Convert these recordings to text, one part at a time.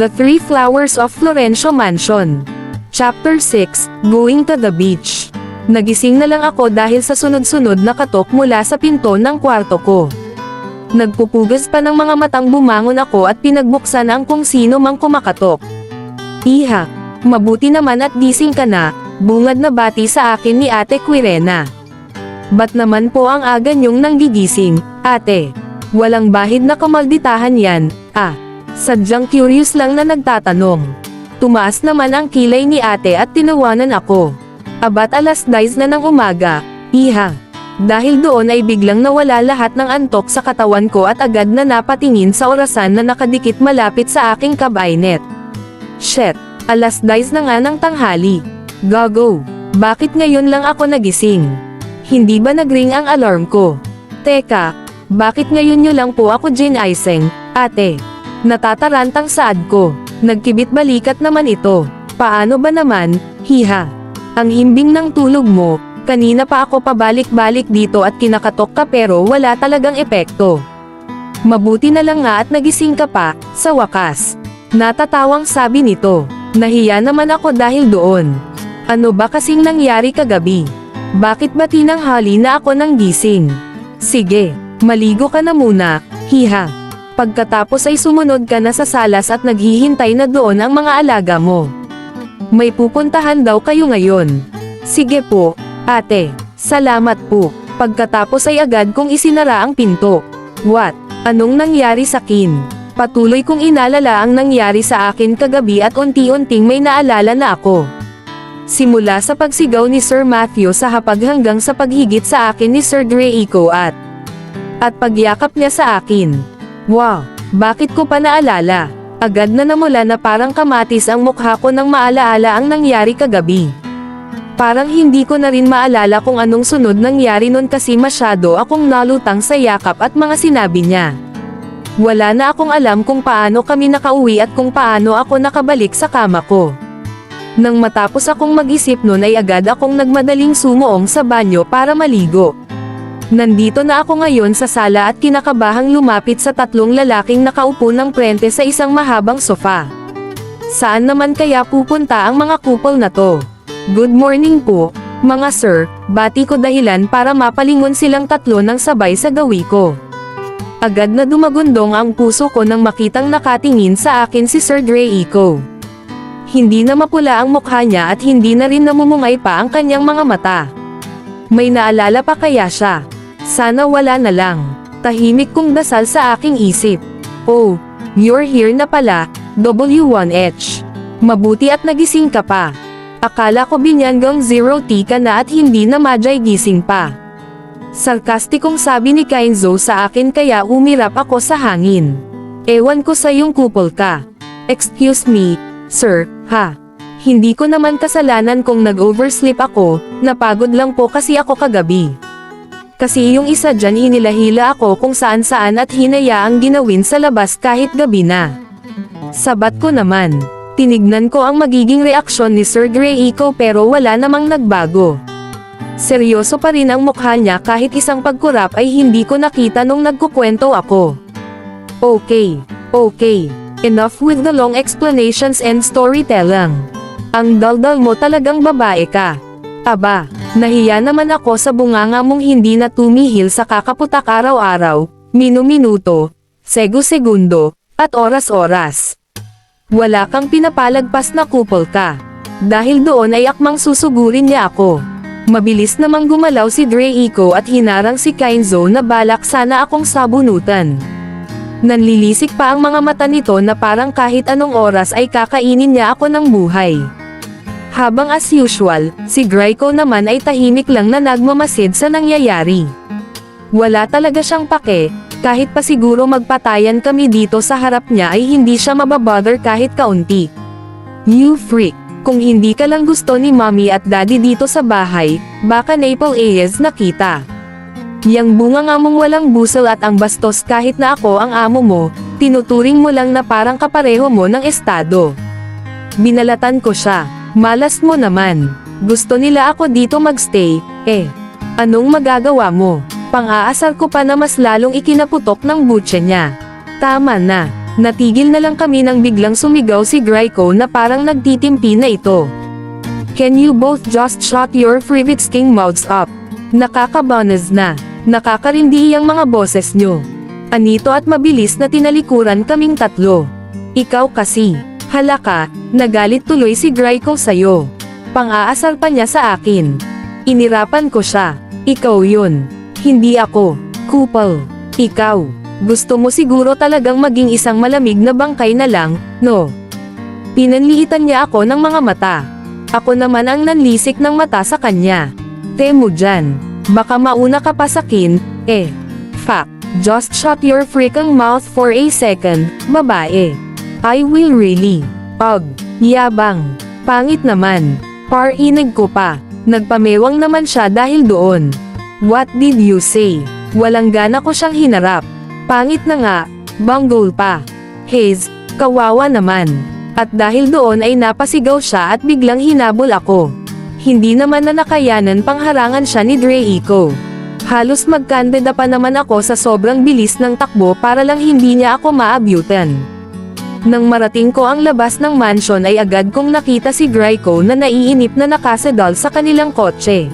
The Three Flowers of Florencio Mansion. Chapter 6, Going to the Beach. Nagising na lang ako dahil sa sunod-sunod na katok mula sa pinto ng kwarto ko. Nagpupugas pa ng mga matang bumangon ako at pinagbuksan ang kung sino mang kumakatok. Iha, mabuti naman at gising ka na, bungad na bati sa akin ni ate Quirena. Ba't naman po ang aga niyong nanggigising, ate? Walang bahid na kamalditahan yan, ah. Sadyang curious lang na nagtatanong. Tumaas naman ang kilay ni ate at tinawanan ako. Abat alas 10 na ng umaga, iha. Dahil doon ay biglang nawala lahat ng antok sa katawan ko at agad na napatingin sa orasan na nakadikit malapit sa aking kabinet. Shit, alas 10 na nga ng tanghali. Gago, bakit ngayon lang ako nagising? Hindi ba nagring ang alarm ko? Teka, bakit ngayon nyo lang po ako ginaising, ate? Natatarantang saad ko. Nagkibit balikat naman ito. Paano ba naman, hiha? Ang himbing ng tulog mo, kanina pa ako pabalik-balik dito at kinakatok ka pero wala talagang epekto. Mabuti na lang nga at nagising ka pa, sa wakas. Natatawang sabi nito. Nahiya naman ako dahil doon. Ano ba kasing nangyari kagabi? Bakit ba tinanghali na ako ng gising? Sige, maligo ka na muna, hiha. Pagkatapos ay sumunod ka na sa salas at naghihintay na doon ang mga alaga mo. May pupuntahan daw kayo ngayon. Sige po, ate. Salamat po. Pagkatapos ay agad kong isinara ang pinto. What? Anong nangyari sa kin? Patuloy kong inalala ang nangyari sa akin kagabi at unti-unting may naalala na ako. Simula sa pagsigaw ni Sir Matthew sa hapag hanggang sa paghigit sa akin ni Sir Draco at at pagyakap niya sa akin. Wow, bakit ko pa naalala? Agad na namula na parang kamatis ang mukha ko nang maalaala ang nangyari kagabi. Parang hindi ko na rin maalala kung anong sunod nangyari nun kasi masyado akong nalutang sa yakap at mga sinabi niya. Wala na akong alam kung paano kami nakauwi at kung paano ako nakabalik sa kama ko. Nang matapos akong mag-isip nun ay agad akong nagmadaling sumuong sa banyo para maligo. Nandito na ako ngayon sa sala at kinakabahang lumapit sa tatlong lalaking nakaupo ng prente sa isang mahabang sofa. Saan naman kaya pupunta ang mga kupol na to? Good morning po, mga sir, bati ko dahilan para mapalingon silang tatlo ng sabay sa gawi ko. Agad na dumagundong ang puso ko nang makitang nakatingin sa akin si Sir Draco. Hindi na mapula ang mukha niya at hindi na rin namumungay pa ang kanyang mga mata. May naalala pa kaya siya? Sana wala na lang. Tahimik kong dasal sa aking isip. Oh, you're here na pala, W1H. Mabuti at nagising ka pa. Akala ko binyanggang zero T ka na at hindi na majay gising pa. Sarkastikong sabi ni Kainzo sa akin kaya umirap ako sa hangin. Ewan ko sa yung kupol ka. Excuse me, sir, ha? Hindi ko naman kasalanan kung nag-oversleep ako, napagod lang po kasi ako kagabi. Kasi yung isa dyan hinilahila ako kung saan saan at hinayaang ginawin sa labas kahit gabi na. Sabat ko naman. Tinignan ko ang magiging reaksyon ni Sir Greyco pero wala namang nagbago. Seryoso pa rin ang mukha niya kahit isang pagkurap ay hindi ko nakita nung nagkukwento ako. Okay, okay. Enough with the long explanations and storytelling. Ang daldal mo talagang babae ka. Aba, nahiya naman ako sa bunganga mong hindi na tumihil sa kakaputak araw-araw, minu-minuto, segu-segundo, at oras-oras. Wala kang pinapalagpas na kupol ka. Dahil doon ay akmang susugurin niya ako. Mabilis namang gumalaw si Draco at hinarang si Kainzo na balak sana akong sabunutan. Nanlilisik pa ang mga mata nito na parang kahit anong oras ay kakainin niya ako ng buhay. Habang as usual, si Draco naman ay tahimik lang na nagmamasid sa nangyayari. Wala talaga siyang pake, kahit pa siguro magpatayan kami dito sa harap niya ay hindi siya mababother kahit kaunti. You freak, kung hindi ka lang gusto ni mommy at daddy dito sa bahay, baka Naple Ayes nakita. Yang bunga nga mong walang busel at ang bastos kahit na ako ang amo mo, tinuturing mo lang na parang kapareho mo ng estado. Binalatan ko siya. Malas mo naman. Gusto nila ako dito magstay, eh. Anong magagawa mo? Pang-aasar ko pa na mas lalong ikinaputok ng butya niya. Tama na. Natigil na lang kami nang biglang sumigaw si Graiko na parang nagtitimpi na ito. Can you both just shut your frivitsking mouths up? Nakakabanas na. Nakakarindi ang mga boses nyo. Anito at mabilis na tinalikuran kaming tatlo. Ikaw kasi. Halaka, nagalit tuloy si Graiko sa'yo. Pang-aasar pa niya sa akin. Inirapan ko siya. Ikaw yun. Hindi ako. Kupal. Ikaw. Gusto mo siguro talagang maging isang malamig na bangkay na lang, no? Pinanliitan niya ako ng mga mata. Ako naman ang nanlisik ng mata sa kanya. Temo dyan. Baka mauna ka pa sa kin, eh. Fuck. Just shut your freaking mouth for a second, babae. I will really. Pag. Yabang. Pangit naman. Parinig ko pa. Nagpamewang naman siya dahil doon. What did you say? Walang gana ko siyang hinarap. Pangit na nga. Banggol pa. Haze, kawawa naman. At dahil doon ay napasigaw siya at biglang hinabol ako. Hindi naman na nakayanan pangharangan siya ni Dreiko. Halos magkandida pa naman ako sa sobrang bilis ng takbo para lang hindi niya ako maabutan. Nang marating ko ang labas ng mansion ay agad kong nakita si Graiko na naiinip na nakasedal sa kanilang kotse.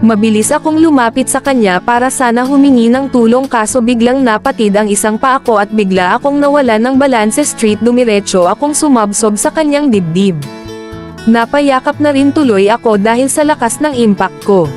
Mabilis akong lumapit sa kanya para sana humingi ng tulong kaso biglang napatid ang isang pa ako at bigla akong nawala ng balanse street dumiretso akong sumabsob sa kanyang dibdib. Napayakap na rin tuloy ako dahil sa lakas ng impact ko.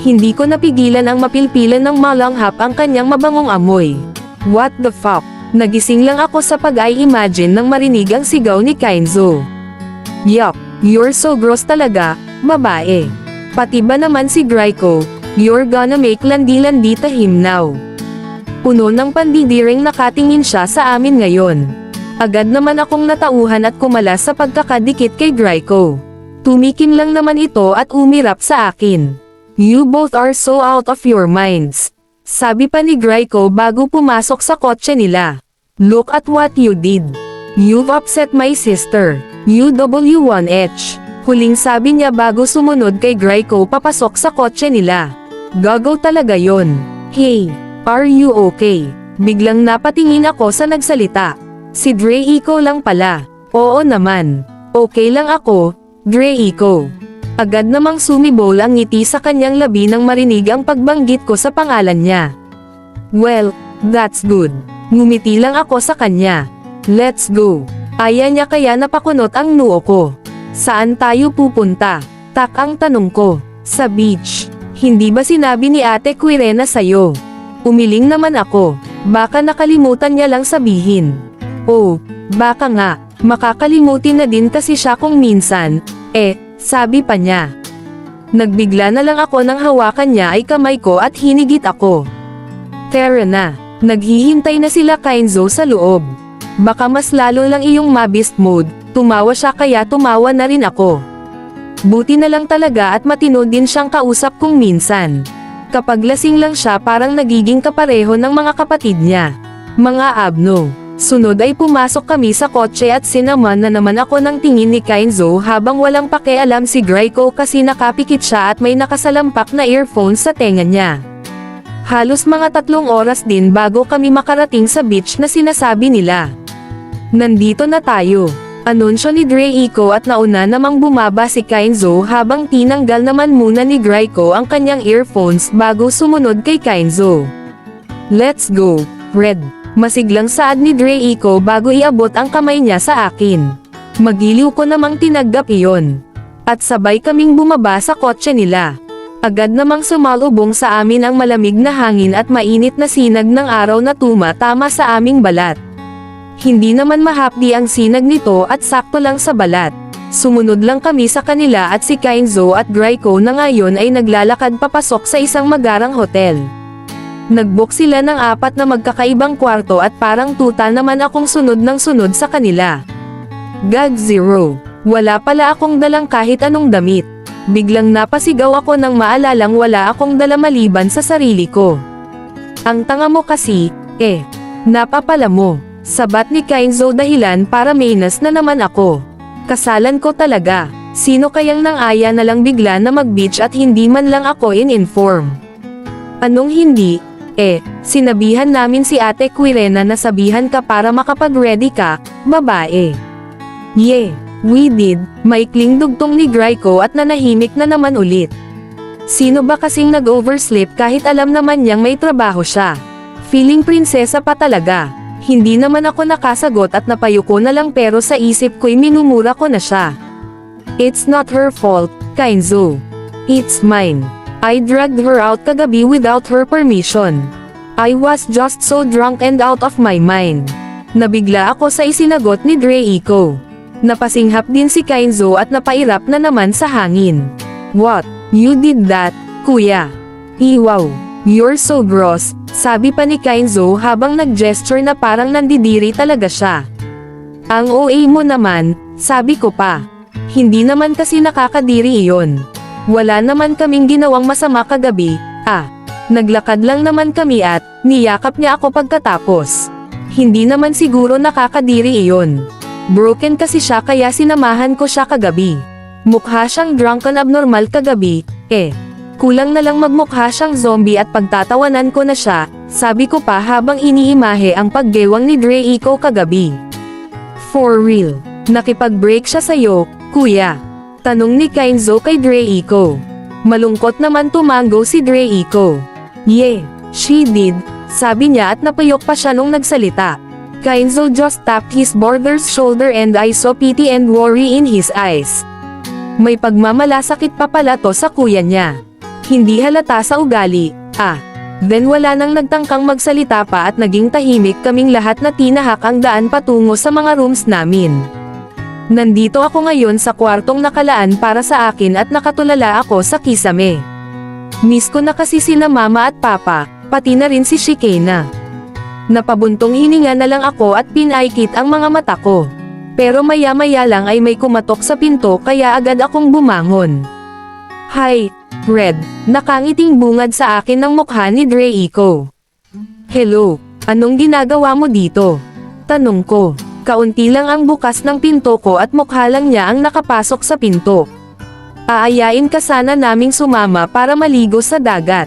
Hindi ko napigilan ang mapilpilan ng malanghap ang kanyang mabangong amoy. What the fuck? Nagising lang ako sa pag-i-imagine nang marinig ang sigaw ni Kainzo. Yuck, you're so gross talaga, babae. Pati ba naman si Graiko, you're gonna make landi-landi to him now. Puno ng pandidiring nakatingin siya sa amin ngayon. Agad naman akong natauhan at kumalas sa pagkakadikit kay Graiko. Tumikim lang naman ito at umirap sa akin. You both are so out of your minds. Sabi pa ni Graiko bago pumasok sa kotse nila. Look at what you did. You've upset my sister. UW1H. Huling sabi niya bago sumunod kay Graiko papasok sa kotse nila. Gagaw talaga yon. Hey, are you okay? Biglang napatingin ako sa nagsalita. Si Dreiko lang pala. Oo naman. Okay lang ako, Dreiko. Agad namang sumibol ang ngiti sa kanyang labi nang marinig ang pagbanggit ko sa pangalan niya. Well, that's good. Ngumiti lang ako sa kanya. Let's go. Aya niya kaya napakunot ang noo ko. Saan tayo pupunta? Tak ang tanong ko. Sa beach. Hindi ba sinabi ni ate Quirena sa'yo? Umiling naman ako. Baka nakalimutan niya lang sabihin. Oh, baka nga. Makakalimutin na din kasi siya kung minsan. Eh, sabi pa niya. Nagbigla na lang ako nang hawakan niya ay kamay ko at hinigit ako. Tara na. Naghihintay na sila Kainzo sa loob. Baka mas lalo lang iyong mabist mode, tumawa siya kaya tumawa na rin ako. Buti na lang talaga at matino din siyang kausap kung minsan. Kapag lasing lang siya parang nagiging kapareho ng mga kapatid niya. Mga abno. Sunod ay pumasok kami sa kotse at sinaman na naman ako ng tingin ni Kainzo habang walang pakialam si Graiko kasi nakapikit siya at may nakasalampak na earphones sa tenga niya. Halos mga tatlong oras din bago kami makarating sa beach na sinasabi nila. Nandito na tayo. Anunsyo ni Dreiko at nauna namang bumaba si Kainzo habang tinanggal naman muna ni Graiko ang kanyang earphones bago sumunod kay Kainzo. Let's go, Red. Masiglang saad ni Dreiko bago iabot ang kamay niya sa akin. Magiliw ko namang tinagap iyon. At sabay kaming bumaba sa kotse nila. Agad namang sumalubong sa amin ang malamig na hangin at mainit na sinag ng araw na tumatama sa aming balat. Hindi naman mahapdi ang sinag nito at sakto lang sa balat. Sumunod lang kami sa kanila at si Kainzo at Graiko na ngayon ay naglalakad papasok sa isang magarang hotel. Nagbook sila ng apat na magkakaibang kwarto at parang tuta naman akong sunod ng sunod sa kanila. Gag zero. Wala pala akong dalang kahit anong damit. Biglang napasigaw ako nang maalalang wala akong dala maliban sa sarili ko. Ang tanga mo kasi, eh. Napapala mo. Sabat ni Kainzo dahilan para mainas na naman ako. Kasalan ko talaga. Sino kayang nang aya na lang bigla na mag-beach at hindi man lang ako in-inform? Anong hindi? Eh, Sinabihan namin si ate Quirena na sabihan ka para makapag-ready ka, babae. Ye, we did, maikling dugtong ni Draco at nanahimik na naman ulit. Sino ba kasing nag-oversleep kahit alam naman niyang may trabaho siya? Feeling prinsesa pa talaga. Hindi naman ako nakasagot at napayuko na lang pero sa isip ko'y minumura ko na siya. It's not her fault, Kainzo. It's mine. I dragged her out kagabi without her permission. I was just so drunk and out of my mind. Nabigla ako sa isinagot ni Dreiko. Napasinghap din si Kainzo at napairap na naman sa hangin. What? You did that, kuya? Iwaw. You're so gross, sabi pa ni Kainzo habang nag-gesture na parang nandidiri talaga siya. Ang OA mo naman, sabi ko pa. Hindi naman kasi nakakadiri iyon. Wala naman kaming ginawang masama kagabi, ah. Naglakad lang naman kami at, niyakap niya ako pagkatapos. Hindi naman siguro nakakadiri iyon. Broken kasi siya kaya sinamahan ko siya kagabi. Mukha siyang drunken abnormal kagabi, eh. Kulang na lang magmukha siyang zombie at pagtatawanan ko na siya, sabi ko pa habang iniimahe ang paggewang ni Dreiko kagabi. For real, nakipag-break siya sa'yo, kuya. Tanong ni Kainzo kay Dreiko. Malungkot naman tumango si Dreiko. Yeah, she did, sabi niya at napayok pa siya nung nagsalita. Kainzo just tapped his brother's shoulder and I saw pity and worry in his eyes. May pagmamalasakit pa pala to sa kuya niya. Hindi halata sa ugali, ah. Then wala nang nagtangkang magsalita pa at naging tahimik kaming lahat na tinahak ang daan patungo sa mga rooms namin. Nandito ako ngayon sa kwartong nakalaan para sa akin at nakatulala ako sa kisame. Miss ko na kasi sina mama at papa, pati na rin si Shikena. Napabuntong hininga na lang ako at pinaikit ang mga mata ko. Pero maya-maya lang ay may kumatok sa pinto kaya agad akong bumangon. Hi, Red, nakangiting bungad sa akin ng mukha ni Dreiko. Hello, anong ginagawa mo dito? Tanong ko. Kaunti lang ang bukas ng pinto ko at mukha lang niya ang nakapasok sa pinto. Aayain ka sana naming sumama para maligo sa dagat.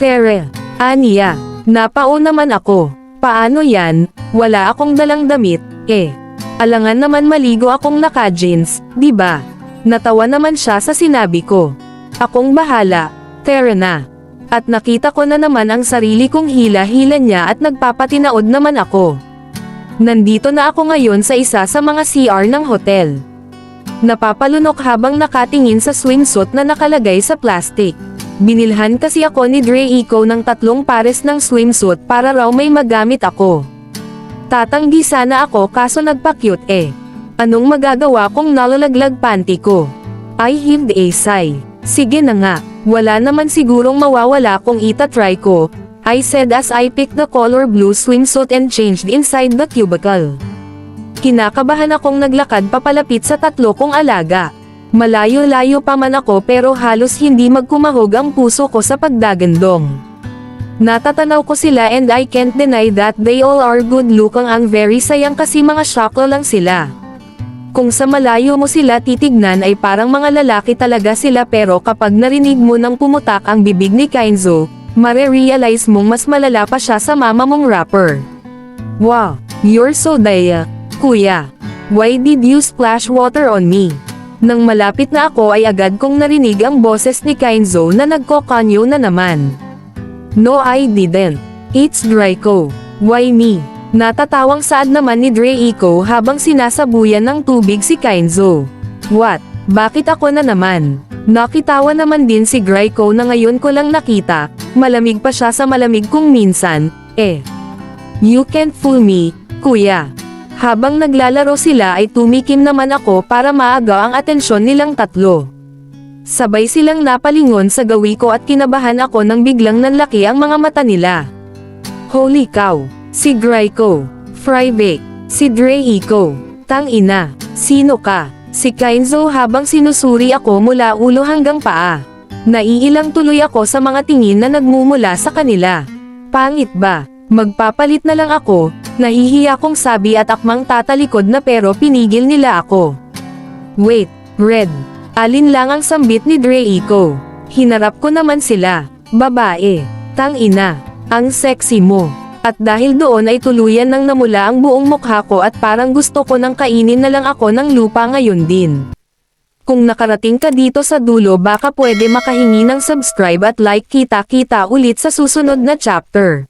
Tere, Aniya, napao naman ako. Paano yan, wala akong dalang damit, eh. Alangan naman maligo akong naka-jeans, di ba? Natawa naman siya sa sinabi ko. Akong bahala, Tara na. At nakita ko na naman ang sarili kong hila-hila niya at nagpapatinaod naman ako. Nandito na ako ngayon sa isa sa mga CR ng hotel. Napapalunok habang nakatingin sa swimsuit na nakalagay sa plastic. Binilhan kasi ako ni Dreiko ng tatlong pares ng swimsuit para raw may magamit ako. Tatanggi sana ako kaso nagpa-cute eh. Anong magagawa kung nalalaglag panty ko? I heaved a sigh. Sige na nga, wala naman sigurong mawawala kung itatry ko, I said as I picked the color blue swimsuit and changed inside the cubicle. Kinakabahan akong naglakad papalapit sa tatlo kong alaga. Malayo-layo pa man ako pero halos hindi magkumahog ang puso ko sa pagdagandong. Natatanaw ko sila and I can't deny that they all are good looking ang very sayang kasi mga shaklo lang sila. Kung sa malayo mo sila titignan ay parang mga lalaki talaga sila pero kapag narinig mo nang pumutak ang bibig ni Kainzo, mare-realize mong mas malala pa siya sa mama mong rapper. Wow, you're so daya, kuya. Why did you splash water on me? Nang malapit na ako ay agad kong narinig ang boses ni Kainzo na nagkokanyo na naman. No I didn't. It's Draco. Why me? Natatawang saad naman ni Dreiko habang sinasabuyan ng tubig si Kainzo. What? Bakit ako na naman? Nakitawa naman din si Draco na ngayon ko lang nakita, malamig pa siya sa malamig kung minsan, eh. You can't fool me, kuya. Habang naglalaro sila ay tumikim naman ako para maagaw ang atensyon nilang tatlo. Sabay silang napalingon sa gawi ko at kinabahan ako nang biglang nanlaki ang mga mata nila. Holy cow! Si Draco. Frybake. Si Dreiko. Tang ina. Sino ka? Si Kainzo habang sinusuri ako mula ulo hanggang paa. Naiilang tuloy ako sa mga tingin na nagmumula sa kanila. Pangit ba? Magpapalit na lang ako, nahihiya kong sabi at akmang tatalikod na pero pinigil nila ako. Wait, Red. Alin lang ang sambit ni Dreiko. Hinarap ko naman sila. Babae. Tang ina. Ang sexy mo. At dahil doon ay tuluyan nang namula ang buong mukha ko at parang gusto ko nang kainin na lang ako ng lupa ngayon din. Kung nakarating ka dito sa dulo baka pwede makahingi ng subscribe at like kita-kita ulit sa susunod na chapter.